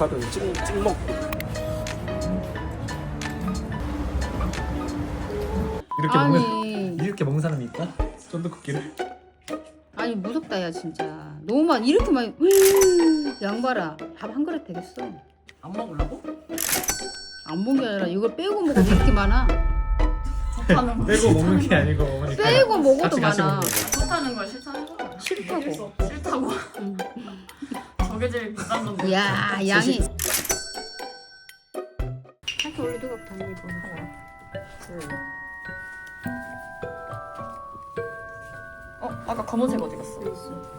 사는 찍, 찍먹 이렇게 먹는 아니. 이렇게 먹는 사람이 있다? 쫀득쿠키를? 아니 무섭다 야 진짜. 너무 많이 이렇게 많이 양 봐라. 밥 한 그릇 되겠어. 안 먹으려고? 안 먹는 게 아니라 이걸 빼고 먹어도 이렇게 많아? 좋다는 거. 빼고 먹는 게 아니고 빼고 먹어도 같이 같이 많아. 먹는 거. 좋다는 걸 실천해봐 싫다고. 싫다고 저게 제일 비싼 건데. 이야 양이. 이렇게 뜨겁다 이거 어? 아까 검은색 어디 갔어?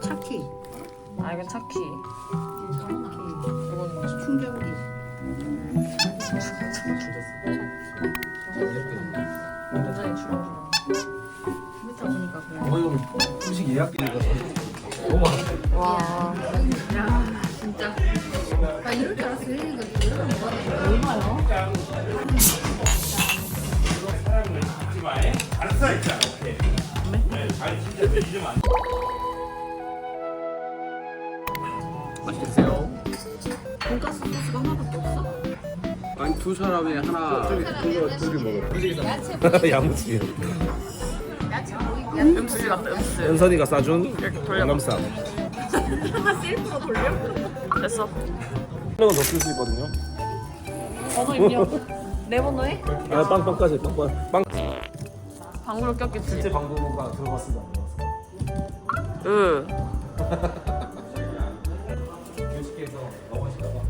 차키. 아 이건 차키. 이거는 충전기. 보니까 어머니 오늘 음식 예약비가 너무 많아. 와 진짜. 아 이럴 줄 알았어 먹어야 얼마요? 맛있겠어요? 돈가스 소스가 하나밖에 없어? 아니 두 사람에 하나. 야무지 음수지 같다 음수 은선이가 싸준 돌려봐. 영감쌈 셀프로 돌려? 됐어 하나만 더쓸 수 있거든요 번호 입력 내 번호에? 아 빵빵까지 빵빵 빵 방구를 꼈겠지 실제 방구가 들어갔습니다 으 교식에서 나오시다가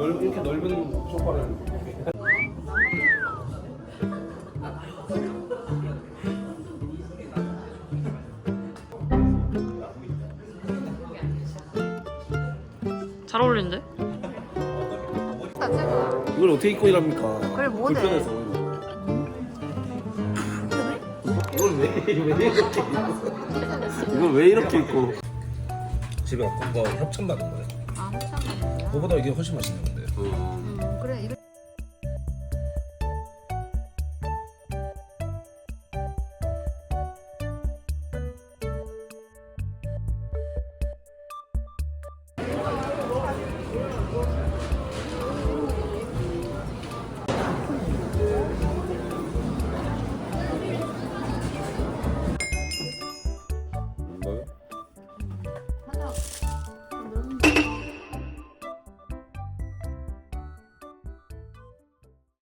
넓, 이렇게 넓은 소파를 잘 어울린데? 이걸 어떻게 입고 일합니까? 그래, 뭐네. 불편해서 이걸 왜, 왜 이렇게 입고 이걸 왜 이렇게 입고 집에 갖고 뭐 협찬 받은 거예요? 아 협찬 그거보다 이게 훨씬 맛있는 건데